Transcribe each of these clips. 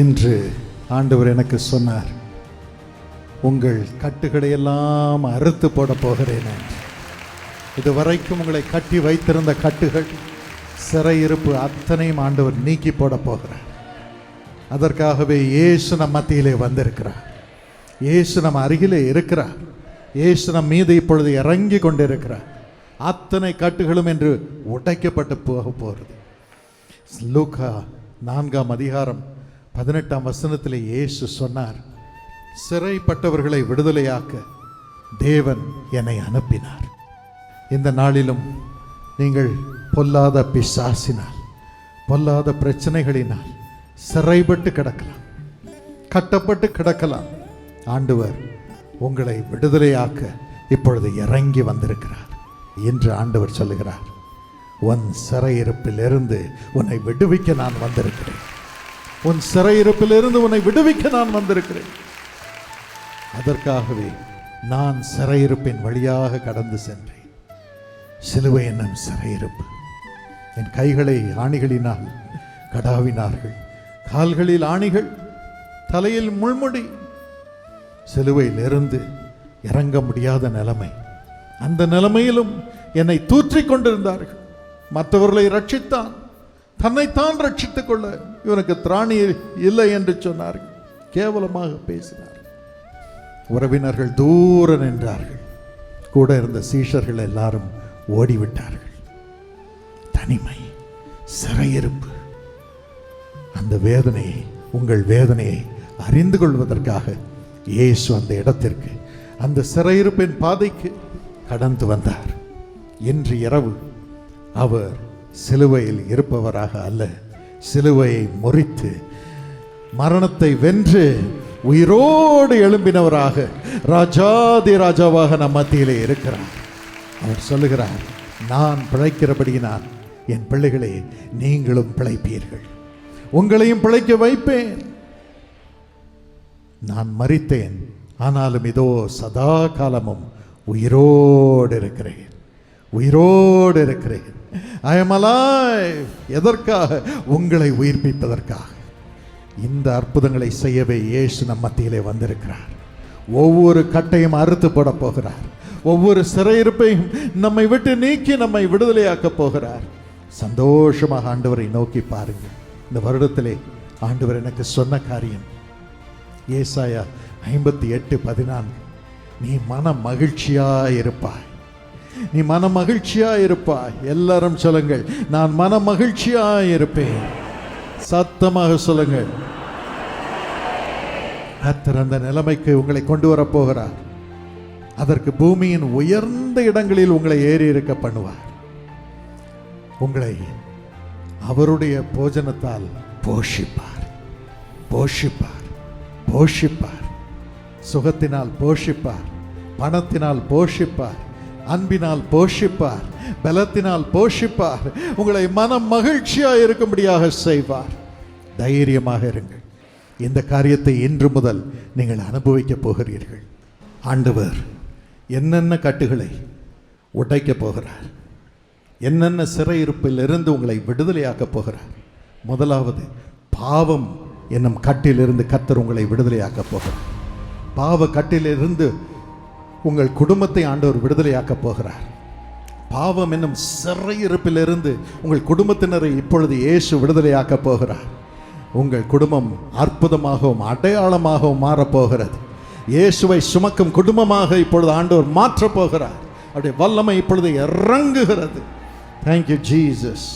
இன்று ஆண்டவர் எனக்கு சொன்னார். உங்கள் கட்டுகளை எல்லாம் அறுத்து போட போகிறேன் இதுவரைக்கும் உங்களை கட்டி வைத்திருந்த கட்டுகள் சிறையிருப்பு அத்தனையும் ஆண்டவர் நீக்கி போட போகிறார். அதற்காகவே இயேசு நம் மத்தியிலே வந்திருக்கிறார். இயேசு நம் அருகிலே இருக்கிறார். இயேசு நம் மீது இப்பொழுது இறங்கி கொண்டிருக்கிறார். அத்தனை கட்டுகளும் என்று உடைக்கப்பட்டு போக போகிறது. லூக்கா நான்காம் அதிகாரம் பதினெட்டாம் வசனத்தில் இயேசு சொன்னார் சிறைப்பட்டவர்களை விடுதலையாக்க தேவன் என்னை அனுப்பினார். இந்த நாளிலும் நீங்கள் பொல்லாத பிசாசினால் பொல்லாத பிரச்சனைகளினால் சிறைப்பட்டு கிடக்கலாம் கட்டப்பட்டு கிடக்கலாம். ஆண்டவர் உங்களை விடுதலையாக்க இப்பொழுது இறங்கி வந்திருக்கிறார். என்று ஆண்டவர் சொல்லுகிறார் உன் சிறையிருப்பிலிருந்து உன்னை விடுவிக்க நான் வந்திருக்கிறேன். உன் சிறையிருப்பிலிருந்து உன்னை விடுவிக்க நான் வந்திருக்கிறேன். அதற்காகவே நான் சிறையிருப்பின் வழியாக கடந்து சென்றேன். சிலுவை என்னும் சிறையிருப்பு. என் கைகளை ஆணிகளினால் கடாவினார்கள். கால்களில் ஆணிகள் தலையில் முள்முடி. சிலுவையிலிருந்து இறங்க முடியாத நிலைமை. அந்த நிலைமையிலும் என்னை தூற்றிக் கொண்டிருந்தார்கள். மற்றவர்களை ரட்சித்தான். தன்னைத்தான் ரட்சித்துக் கொள்ள இவனுக்கு திராணி இல்லை என்று சொன்னார்கள் கேவலமாக பேசினார். உறவினர்கள் தூர நின்றார்கள். கூட இருந்த சீஷர்கள் எல்லாரும் ஓடிவிட்டார்கள். தனிமை சிறையிருப்பு. அந்த வேதனையை உங்கள் வேதனையை அறிந்து கொள்வதற்காக இயேசு அந்த இடத்திற்கு அந்த சிறையிருப்பின் பாதைக்கு கடந்து வந்தார். இன்று இரவு அவர் சிலுவையில் இருப்பவராக அல்ல. சிலுவையை முறித்து மரணத்தை வென்று உயிரோடு எழும்பினவராக ராஜாதி ராஜாவாக நம் மத்தியிலே இருக்கிறார். அவர் சொல்லுகிறார் நான் பிழைக்கிறபடியினால் என் பிள்ளைகளே நீங்களும் பிழைப்பீர்கள். உங்களையும் பிழைக்க வைப்பேன். நான் மறித்தேன். ஆனாலும் இதோ சதா காலமும் உயிரோடு இருக்கிறேன். உயிரோடு இருக்கிறேன். ஐ எம் அலாய் எதற்காக? உங்களை உயிர்ப்பிப்பதற்காக. இந்த அற்புதங்களை செய்யவே இயேசு நம் மத்தியிலே வந்திருக்கிறார். ஒவ்வொரு கட்டையும் அறுத்து போட போகிறார். ஒவ்வொரு சிறையிருப்பையும் நம்மை விட்டு நீக்கி நம்மை விடுதலையாக்கப் போகிறார். சந்தோஷமாக ஆண்டவரை நோக்கி பாருங்கள். இந்த வருடத்திலே ஆண்டவர் எனக்கு சொன்ன காரியம். ஏசாயா ஐம்பத்தி எட்டு பதினான்கு. நீ மன மகிழ்ச்சியாய் இருப்பாய். நீ மன மகிழ்ச்சியா இருப்பாய் எல்லாரும் சொல்லுங்கள் நான் மன மகிழ்ச்சியா இருப்பேன். சத்தமாக சொல்லுங்கள். கத்தர் அந்த நிலைமைக்கு உங்களை கொண்டு வரப்போகிறார் அதற்கு பூமியின் உயர்ந்த இடங்களில் உங்களை ஏறி இருக்க பண்ணுவார். உங்களை அவருடைய போஜனத்தால் போஷிப்பார். போஷிப்பார். போஷிப்பார். சுகத்தினால் போஷிப்பார். பணத்தினால் போஷிப்பார். அன்பினால் போஷிப்பார் பலத்தினால் போஷிப்பார் உங்களை மனம் மகிழ்ச்சியாக இருக்கும்படியாக செய்வார். தைரியமாக இருங்கள். இந்த காரியத்தை இன்று முதல் நீங்கள் அனுபவிக்கப் போகிறீர்கள். ஆண்டவர் என்னென்ன கட்டுகளை உடைக்கப் போகிறார் என்னென்ன சிறையிருப்பிலிருந்து உங்களை விடுதலையாக்கப் போகிறார் முதலாவது பாவம் என்னும் கட்டிலிருந்து கத்தர் உங்களை விடுதலையாக்கப் போகிறார். பாவ கட்டிலிருந்து உங்கள் குடும்பத்தை ஆண்டவர் விடுதலையாக்கப் போகிறார். பாவம் என்னும் சிறையிருப்பிலிருந்து உங்கள் குடும்பத்தினரை இப்பொழுது இயேசு விடுதலையாக்கப் போகிறார். உங்கள் குடும்பம் அற்புதமாகவும் அடையாளமாகவும் மாறப்போகிறது இயேசுவை சுமக்கும் குடும்பமாக இப்பொழுது ஆண்டவர் மாற்றப் போகிறார். அப்படியே வல்லமை இப்பொழுது இறங்குகிறது. தேங்க்யூ ஜீசஸ்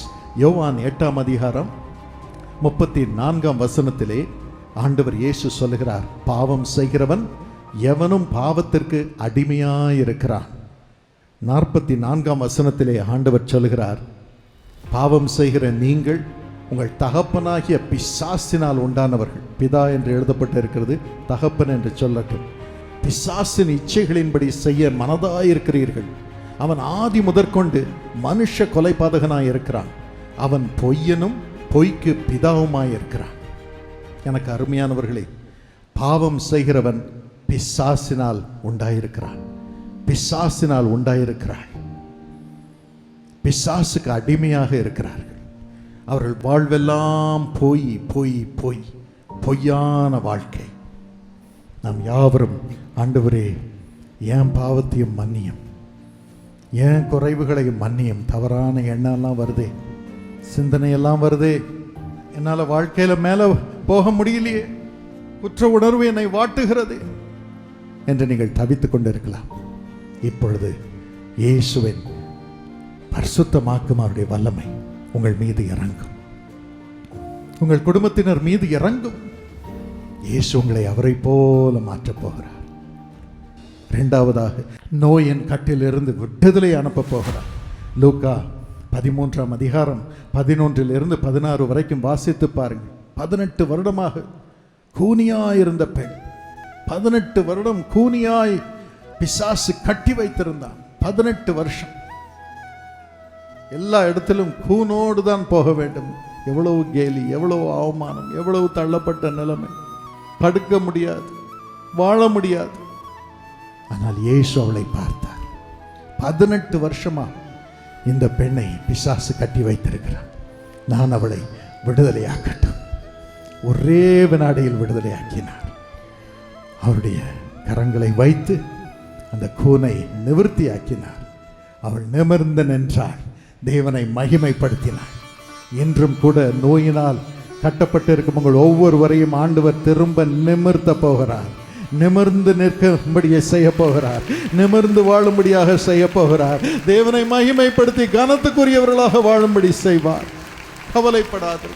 யோவான் எட்டாம் அதிகாரம் முப்பத்தி நான்காம் வசனத்திலே ஆண்டவர் இயேசு சொல்லுகிறார் பாவம் செய்கிறவன் எவனும் பாவத்திற்கு அடிமையாயிருக்கிறான். நாற்பத்தி நான்காம் வசனத்திலே ஆண்டவர் சொல்லுகிறார் பாவம் செய்கிற நீங்கள் உங்கள் தகப்பனாகிய பிசாசினால் உண்டானவர்கள். பிதா என்று எழுதப்பட்டு இருக்கிறது தகப்பன் என்று சொல்லட்டும். பிசாசின் இச்சைகளின்படி செய்ய மனதாயிருக்கிறீர்கள். அவன் ஆதி முதற்கொண்டு மனுஷ கொலைபாதகனாய் இருக்கிறான் அவன் பொய்யனும் பொய்க்கு பிதாவுமாய் இருக்கிறான் எனக்கு அருமையானவர்களே பாவம் செய்கிறவன் பிசாசினால் உண்டாயிருக்கிறான். பிசாசினால் உண்டாயிருக்கிறாள் பிசாசுக்கு அடிமையாக இருக்கிறார்கள். அவர்கள் வாழ்வெல்லாம் போய் போய் போய் பொய்யான வாழ்க்கை. நாம் யாவரும் ஆண்டவரே என் பாவத்தையும் மன்னியும். ஏன் குறைவுகளையும் மன்னியும். தவறான எண்ணம்லாம் வருதே. சிந்தனையெல்லாம் வருதே. என்னால் வாழ்க்கையில் மேலே போக முடியலையே. குற்ற உணர்வு என்னை வாட்டுகிறது. என்று நீங்கள் தவித்துக் கொண்டிருக்கலாம். இப்பொழுது இயேசுவின் பரிசுத்தமாக்கும் அவருடைய வல்லமை உங்கள் மீது இறங்கும். உங்கள் குடும்பத்தினர் மீது இறங்கும். இயேசு உங்களை அவரை போல மாற்றப் போகிறார். இரண்டாவதாக நோயின் கட்டிலிருந்து விடுதலை அனுப்பப் போகிறார். லூக்கா பதிமூன்றாம் அதிகாரம் பதினொன்றிலிருந்து பதினாறு வரைக்கும் வாசித்து பாருங்கள். பதினெட்டு வருடமாக கூனியாயிருந்த பெண் பதினெட்டு வருடம் கூனியாய் பிசாசு கட்டி வைத்திருந்தான். பதினெட்டு வருஷம். எல்லா இடத்திலும் கூனோடு தான் போக வேண்டும். எவ்வளவு கேலி எவ்வளவு அவமானம் எவ்வளவு தள்ளப்பட்ட நிலைமை. படுக்க முடியாது வாழ முடியாது. ஆனால் இயேசு அவளை பார்த்தார். பதினெட்டு வருஷமா இந்த பெண்ணை பிசாசு கட்டி வைத்திருக்கிறான் நான் அவளை விடுதலையாக்கட்டும். ஒரே வினாடியில் விடுதலையாக்கினார். அவருடைய கரங்களை வைத்து அந்த கூனை நிவர்த்தியாக்கினார். அவள் நிமிர்ந்து நின்றாள். தேவனை மகிமைப்படுத்தினாள். இன்றும் கூட நோயினால் கட்டப்பட்டிருக்கும் உங்கள் ஒவ்வொருவரையும் ஆண்டவர் திரும்ப நிமிர்த்த போகிறார். நிமிர்ந்து நிற்கும்படியை செய்ய போகிறார். நிமிர்ந்து வாழும்படியாக செய்ய போகிறார். தேவனை மகிமைப்படுத்தி கனத்துக்குரியவர்களாக வாழும்படி செய்வார். கவலைப்படாது.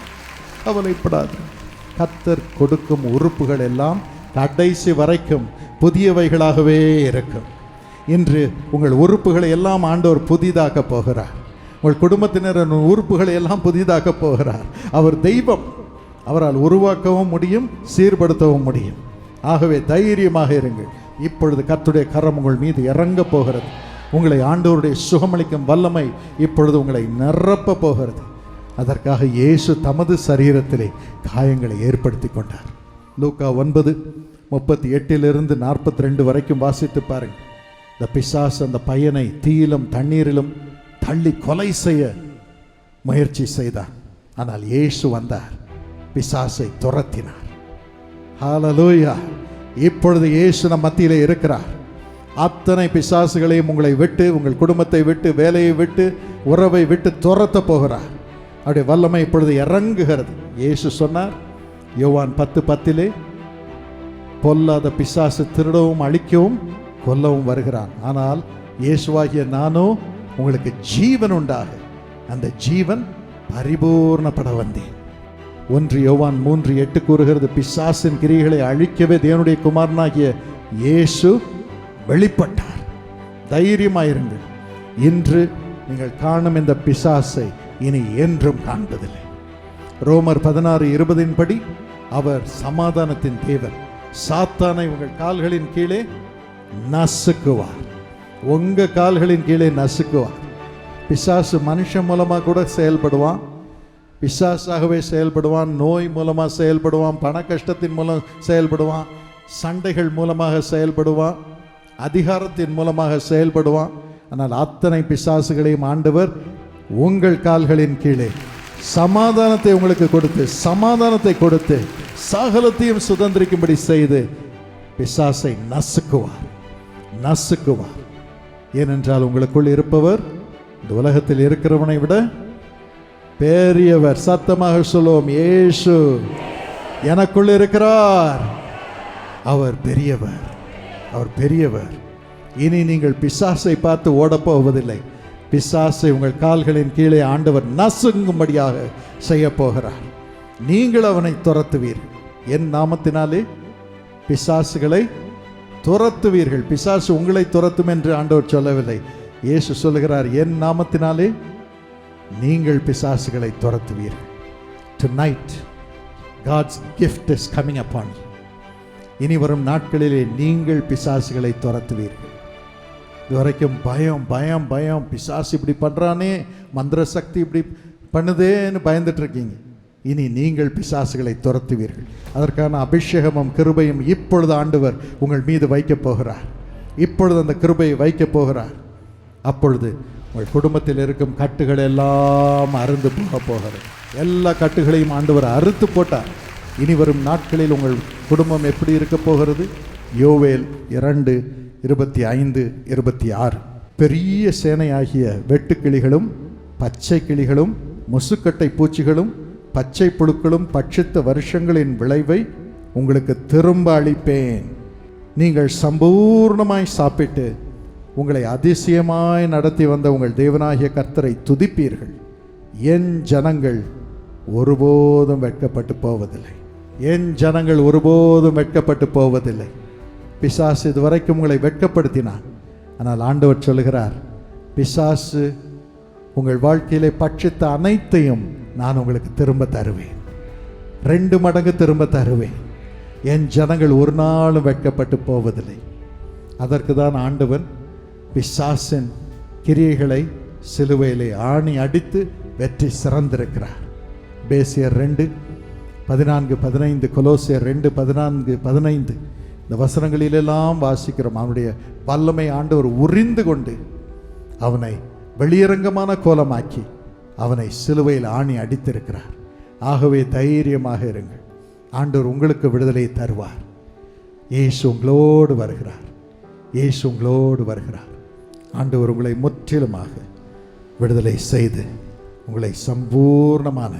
கவலைப்படாது. கத்தர் கொடுக்கும் உறுப்புகள் எல்லாம் கடைசி வரைக்கும் புதியவைகளாகவே இருக்கும். இன்று உங்கள் உறுப்புகளை எல்லாம் ஆண்டவர் புதிதாக்க போகிறார். உங்கள் குடும்பத்தினரின் உறுப்புகளை எல்லாம் புதிதாக்க போகிறார். அவர் தெய்வம். அவரால் உருவாக்கவும் முடியும் சீர்படுத்தவும் முடியும். ஆகவே தைரியமாக இருங்கள். இப்பொழுது கத்துடைய கரம் உங்கள் மீது இறங்க போகிறது. உங்களை ஆண்டவருடைய சுகமளிக்கும் வல்லமை இப்பொழுது உங்களை நிரப்ப போகிறது. அதற்காக இயேசு தமது சரீரத்திலே காயங்களை ஏற்படுத்தி கொண்டார். லூக்கா ஒன்பது முப்பத்தி எட்டிலிருந்து நாற்பத்தி ரெண்டு வரைக்கும் வாசித்து பாருங்க இந்த பிசாசு அந்த பையனை தீயிலும் தண்ணீரிலும் தள்ளி கொலை செய்ய முயற்சி செய்தார். ஆனால் இயேசு வந்தார் பிசாசை துரத்தினார். ஹாலலூயா இப்பொழுது இயேசு நம் மத்தியிலே இருக்கிறார். அத்தனை பிசாசுகளையும் உங்களை விட்டு உங்கள் குடும்பத்தை விட்டு வேலையை விட்டு உறவை விட்டு துரத்த போகிறார். அப்படி வல்லமை இப்பொழுது இறங்குகிறது. இயேசு சொன்னார் யோவான் பத்து பத்திலே பொல்லாத பிசாசு திருடவும் அழிக்கவும் கொல்லவும் வருகிறான். ஆனால் இயேசுவாகிய நானோ உங்களுக்கு ஜீவன் உண்டாக. அந்த ஜீவன் பரிபூர்ணப்பட வந்தேன். ஒன்று யோவான் மூன்று எட்டு கூறுகிறது பிசாசின் கிரிகளை அழிக்கவே தேவனுடைய குமாரனாகிய இயேசு வெளிப்பட்டார். தைரியமாயிருங்கள். இன்று நீங்கள் காணும் இந்த பிசாசை இனி என்றும் காண்பதில்லை. ரோமர் பதினாறு இருபதின் படி அவர் சமாதானத்தின் தேவர் சாத்தானை உங்கள் கால்களின் கீழே நசுக்குவார். உங்கள் கால்களின் கீழே நசுக்குவார். பிசாசு மனுஷன் மூலமாக கூட செயல்படுவான். பிசாசாகவே செயல்படுவான். நோய் மூலமாக செயல்படுவான். பண கஷ்டத்தின் மூலம் செயல்படுவான். சண்டைகள் மூலமாக செயல்படுவான். அதிகாரத்தின் மூலமாக செயல்படுவான். ஆனால் அத்தனை பிசாசுகளையும் ஆண்டவர் உங்கள் கால்களின் கீழே சமாதானத்தை உங்களுக்கு கொடுத்து சமாதானத்தை கொடுத்து சகலத்தையும் சுதந்திரிக்கும்படி செய்து பிசாசை நசுக்குவார் நசுக்குவார். ஏனென்றால் உங்களுக்குள் இருப்பவர் இந்த உலகத்தில் இருக்கிறவனை விட பெரியவர். சத்தமாக சொல்லுவோம் ஏசு எனக்குள் இருக்கிறார். அவர் பெரியவர் அவர் பெரியவர். இனி நீங்கள் பிசாசை பார்த்து ஓடப் போவதில்லை. பிசாசை உங்கள் கால்களின் கீழே ஆண்டவர் நசுங்கும்படியாக செய்ய போகிறார் நீங்கள் அவனை துரத்துவீர்கள் என் நாமத்தினாலே பிசாசுகளை துரத்துவீர்கள். பிசாசு உங்களை துரத்தும் என்று ஆண்டவர் சொல்லவில்லை. இயேசு சொல்லுகிறார் என் நாமத்தினாலே நீங்கள் பிசாசுகளை துரத்துவீர்கள் tonight God's gift is coming upon இனி வரும் நாட்களிலே நீங்கள் பிசாசுகளை துரத்துவீர்கள். இதுவரைக்கும் பயம் பயம் பயம். பிசாசு இப்படி பண்ணுறானே மந்திர சக்தி இப்படி பண்ணுதேன்னு பயந்துட்டுருக்கீங்க. இனி நீங்கள் பிசாசுகளை துரத்துவீர்கள். அதற்கான அபிஷேகமும் கிருபையும் இப்பொழுது ஆண்டவர் உங்கள் மீது வைக்கப் போகிறார். இப்பொழுது அந்த கிருபையை வைக்கப் போகிறார். அப்பொழுது உங்கள் குடும்பத்தில் இருக்கும் கட்டுகள் எல்லாம் அருந்து போக போகிறது. எல்லா கட்டுகளையும் ஆண்டவர் அறுத்து போட்டார். இனி வரும் நாட்களில் உங்கள் குடும்பம் எப்படி இருக்க போகிறது? யோவேல் இரண்டு இருபத்தி ஐந்து இருபத்தி ஆறு. பெரிய சேனையாகிய வெட்டுக்கிளிகளும் பச்சை கிளிகளும் முசுக்கட்டை பூச்சிகளும் பச்சை புழுக்களும் பட்சித்த வருஷங்களின் விளைவை உங்களுக்கு திரும்ப அளிப்பேன். நீங்கள் சம்பூர்ணமாய் சாப்பிட்டு உங்களை அதிசயமாய் நடத்தி வந்த உங்கள் தேவனாகிய கர்த்தரை துதிப்பீர்கள். என் ஜனங்கள் ஒருபோதும் வெட்கப்பட்டு போவதில்லை. என் ஜனங்கள் ஒருபோதும் வெட்கப்பட்டு போவதில்லை. பிசாசு இதுவரைக்கும் உங்களை வெட்கப்படுத்தினான் ஆனால் ஆண்டவர் சொல்லுகிறார் பிசாசு உங்கள் வாழ்க்கையிலே பட்சித்த அனைத்தையும் நான் உங்களுக்கு திரும்ப தருவேன். ரெண்டு மடங்கு திரும்ப தருவேன். என் ஜனங்கள் ஒரு நாளும் வெட்கப்பட்டு போவதில்லை. அதற்கு தான் ஆண்டவன் பிசாசின் கிரியைகளை சிலுவையிலே ஆணி அடித்து வெற்றி சிறந்திருக்கிறார். பேசியர் ரெண்டு பதினான்கு பதினைந்து கொலோசியர் ரெண்டு பதினான்கு பதினைந்து. இந்த வசனங்களிலெல்லாம் வாசிக்கிறோம். அவனுடைய வல்லமை ஆண்டவர் உறிந்து கொண்டு அவனை வெளியரங்கமான கோலமாக்கி அவனை சிலுவையில் ஆணி அடித்திருக்கிறார். ஆகவே தைரியமாக இருங்கள். ஆண்டவர் உங்களுக்கு விடுதலை தருவார். இயேசு உங்களோடு வருகிறார். இயேசு உங்களோடு வருகிறார். ஆண்டவர் உங்களை முற்றிலுமாக விடுதலை செய்து உங்களை சம்பூர்ணமான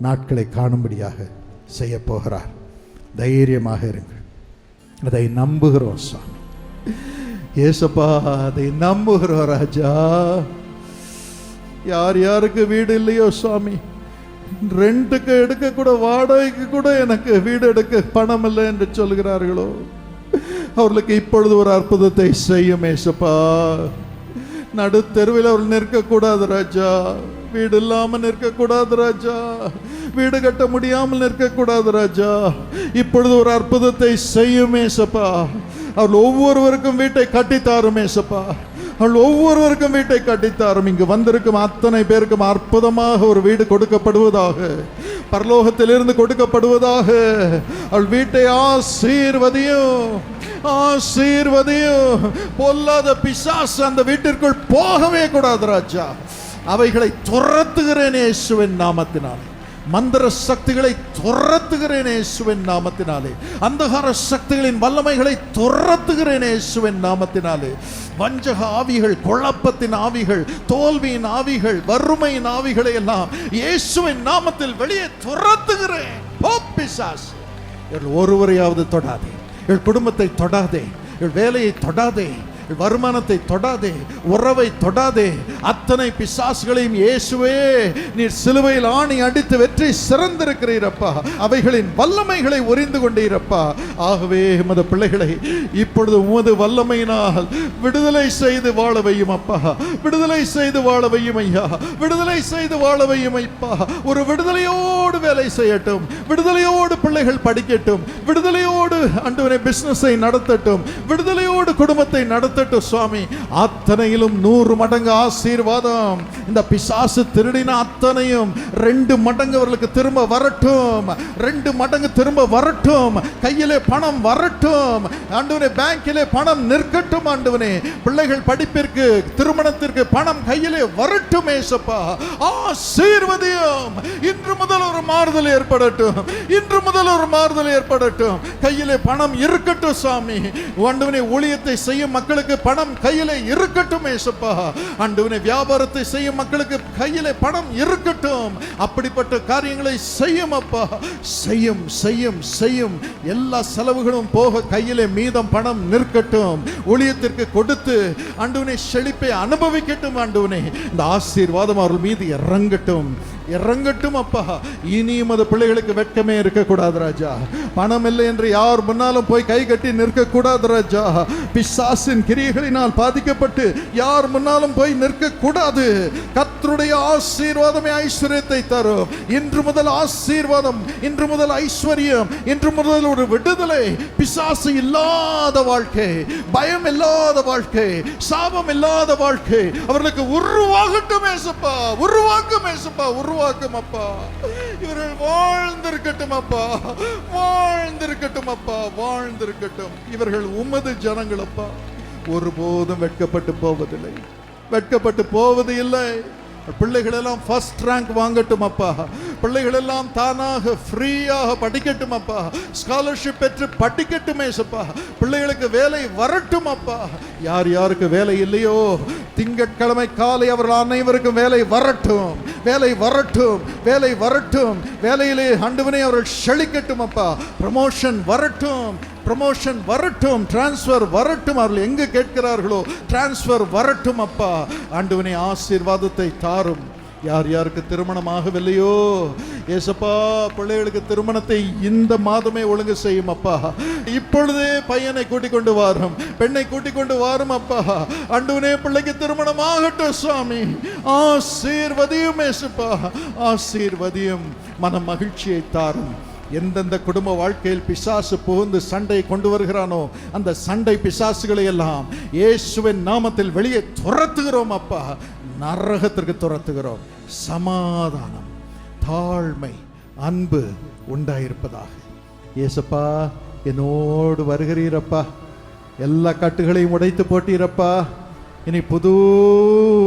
நாட்களை காணும்படியாக செய்ய போகிறார். தைரியமாக இருங்கள். அதை நம்புகிறோம் சாமி ஏசப்பா அதை நம்புகிறோம் ராஜா. யார் யாருக்கு வீடு இல்லையோ சுவாமி ரெண்டுக்கு எடுக்க கூட வாடகைக்கு கூட எனக்கு வீடு எடுக்க பணம் இல்லை என்று சொல்கிறார்களோ? அவர்களுக்கு இப்பொழுது ஒரு அற்புதத்தை செய்யும் ஏசப்பா. நடுத்தெருவில் அவர்கள் நிற்கக்கூடாது ராஜா. வீடு இல்லாமல் நிற்கக்கூடாது ராஜா. வீடு கட்ட முடியாமல் நிற்கக்கூடாது ராஜா. இப்பொழுது ஒரு அற்புதத்தை செய்யுமே சப்பா. அவள் ஒவ்வொருவருக்கும் வீட்டை கட்டித்தாருமே சப்பா. அவள் ஒவ்வொருவருக்கும் வீட்டை கட்டித்தாரும் இங்கு வந்திருக்கும் அத்தனை பேருக்கும் அற்புதமாக ஒரு வீடு கொடுக்கப்படுவதாக பரலோகத்திலிருந்து கொடுக்கப்படுவதாக அவள் வீட்டை ஆசீர்வதியும் ஆசீர்வதியும். பொல்லாத பிசாசு அந்த வீட்டிற்குள் போகவே கூடாது ராஜா. அவைகளை துரத்துகிறேன் இயேசுவின் நாமத்தினாலே. மந்திர சக்திகளை துரத்துகிறேன் இயேசுவின் நாமத்தினாலே. அந்தகார சக்திகளின் வல்லமைகளை துரத்துகிறேன் இயேசுவின் நாமத்தினாலே. வஞ்சக ஆவிகள் குழப்பத்தின் ஆவிகள் தோல்வியின் ஆவிகள் வறுமையின் ஆவிகளை எல்லாம் இயேசுவின் நாமத்தில் வெளியே துரத்துகிறேன். ஒருவரையாவது தொடாதே. இவள் குடும்பத்தை தொடாதே. இவள் வேலையை தொடாதே. வருமானத்தை தொடாதே உறவை தொடாதே அத்தனை பிசாசுகளையும் இயேசுவே நீர் சிலுவையில் ஆணி அடித்து வெற்றி சிறந்திருக்கிறீரப்பா. அவைகளின் வல்லமைகளை உறிந்து கொண்டீரப்பா. ஆகவே எமது பிள்ளைகளை இப்பொழுது உமது வல்லமையினால் விடுதலை செய்து வாழ வையும் அப்பா விடுதலை செய்து வாழ வையும் ஐயா விடுதலை செய்து வாழ வையும் ஐப்பா ஒரு விடுதலையோடு வேலை செய்யட்டும். விடுதலையோடு பிள்ளைகள் படிக்கட்டும். விடுதலையோடு அன்றுவனை பிசினஸை நடத்தட்டும். விடுதலையோடு குடும்பத்தை நடத்தட்டும் சுவாமி. அத்தனையிலும் நூறு மடங்கு ஆசீர்வாதம். இந்த பிசாசு திருடின அத்தனையும் ரெண்டு மடங்கு அவர்களுக்கு திரும்ப வரட்டும். ரெண்டு மடங்கு திரும்ப வரட்டும். கையிலே பணம் வரட்டும். ஆண்டவனே பேங்கிலே பணம் நிற்கட்டும் ஆண்டவனே. பிள்ளைகள் படிப்பிற்கு திருமணத்திற்கு பணம் கையிலே வரட்டும் ஏசப்பா. ஆசீர்வதியும். இன்று முதல் ஒரு மாறுதல் ஏற்படட்டும். இன்று முதல் ஒரு மாறுதல் ஏற்படட்டும். கையிலே பணம் இருக்கட்டும் சாமி ஆண்டவனே ஊழியத்தை செய்யும் மக்களுக்கு பணம் கையிலே இருக்கட்டும் ஏசப்பா. ஆண்டவனே வியாபாரத்தை செய்யும் மக்களுக்கு கையில பணம் இருக்கட்டும். அப்படிப்பட்ட காரியங்களை செய்யும் அப்பா. செய்யும் செய்யும் செய்யும். எல்லா செலவுகளும் போக கையிலே மீதம் பணம் நிற்கட்டும். ஊழியத்திற்கு கொடுத்து ஆண்டவனே செழிப்பை அனுபவிக்கட்டும் ஆண்டவனே. இந்த ஆசீர்வாதம் அவர்கள் மீது இறங்கட்டும். இறங்கட்டும் அப்பா. இனியும் அது பிள்ளைகளுக்கு வெட்கமே இருக்கக்கூடாது ராஜா. பணம் இல்லை என்று யார் முன்னாலும் போய் கை கட்டி நிற்கக்கூடாது ராஜா. பிசாசின் கிரியைகளினால் பாதிக்கப்பட்டு யார் முன்னாலும் போய் நிற்கக்கூடாது. கத்தருடைய ஆசீர்வாதமே ஐஸ்வர்யத்தை தரும். இன்று முதல் ஆசீர்வாதம் இன்று முதல் ஐஸ்வர்யம் இன்று முதல் ஒரு விடுதலை. பிசாசு இல்லாத வாழ்க்கை பயம் இல்லாத வாழ்க்கை சாபம் இல்லாத வாழ்க்கை. அவர்களுக்கு உருவாகட்டும் ஏசப்பா உருவாக்கும் ஏசப்பா உருவாக்கும் அப்பா. இவர்கள் வாழ்ந்திருக்கட்டும் அப்பா. வாழ்ந்திருக்கட்டும் அப்பா. வாழ்ந்திருக்கட்டும். இவர்கள் உமது ஜனங்கள் அப்பா. ஒருபோதும் வெட்கப்பட்டு போவதில்லை. வெட்கப்பட்டு போவது இல்லை பிள்ளைகளெல்லாம் ஃபர்ஸ்ட் ரேங்க் வாங்கட்டும் அப்பா. பிள்ளைகளெல்லாம் தானாக ஃப்ரீயாக படிக்கட்டும் அப்பா. ஸ்காலர்ஷிப் பெற்று படிக்கட்டுமே சப்பா. பிள்ளைகளுக்கு வேலை வரட்டும் அப்பா. யார் யாருக்கு வேலை இல்லையோ திங்கட்கிழமை காலை அவர்கள் அனைவருக்கும் வேலை வரட்டும். வேலை வரட்டும் வேலை வரட்டும். வேலையிலே ஆண்டவனே அவர்கள் செழிக்கட்டும் அப்பா. ப்ரமோஷன் வரட்டும். ப்ரமோஷன் வரட்டும் டிரான்ஸ்ஃபர் வரட்டும் அவர்கள் எங்கு கேட்கிறார்களோ டிரான்ஸ்ஃபர் வரட்டும் அப்பா. ஆண்டவனே ஆசீர்வாதத்தை தாரும். யார் யாருக்கு திருமணம் ஆகவில்லையோ? ஏசப்பா பிள்ளைகளுக்கு திருமணத்தை இந்த மாதமே ஒழுங்கு செய்யும் அப்பா. இப்பொழுதே பையனை கூட்டிக் கொண்டு வாரும் பெண்ணை கூட்டிக் கொண்டு வாரும் அப்பா. அண்டுவனே பிள்ளைக்கு திருமணம் ஆகட்டும் சுவாமி ஆசீர்வதியும் ஏசப்பா. ஆசீர்வதியும் மன மகிழ்ச்சியை தாரும். எந்தெந்த குடும்ப வாழ்க்கையில் பிசாசு புகுந்து சண்டை கொண்டு வருகிறானோ அந்த சண்டை பிசாசுகளை எல்லாம் இயேசுவின் நாமத்தில் வெளியே துரத்துகிறோம் அப்பா. நரகத்திற்கு துரத்துகிறோம். சமாதானம் தாழ்மை அன்பு உண்டாயிருப்பதாக. ஏசப்பா என்னோடு வருகிறீரப்பா. எல்லா கட்டுகளையும் உடைத்து போட்டீரப்பா. இனி புது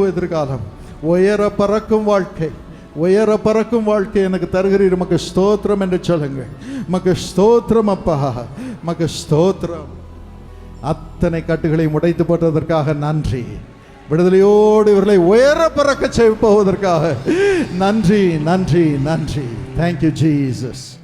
எதிர்காலம் உயர பறக்கும் வாழ்க்கை. உயர பறக்கும் வாழ்க்கை எனக்கு தருகிறீர். மக்கு ஸ்தோத்திரம் என்று சொல்லுங்கள். மக்கு ஸ்தோத்திரம் அப்பா. மக்கு ஸ்தோத்திரம். அத்தனை கட்டுகளையும் உடைத்து போட்டதற்காக நன்றி. விடுதலையோடு இவர்களை உயர பறக்க செய்ய போவதற்காக நன்றி நன்றி நன்றி. Thank you Jesus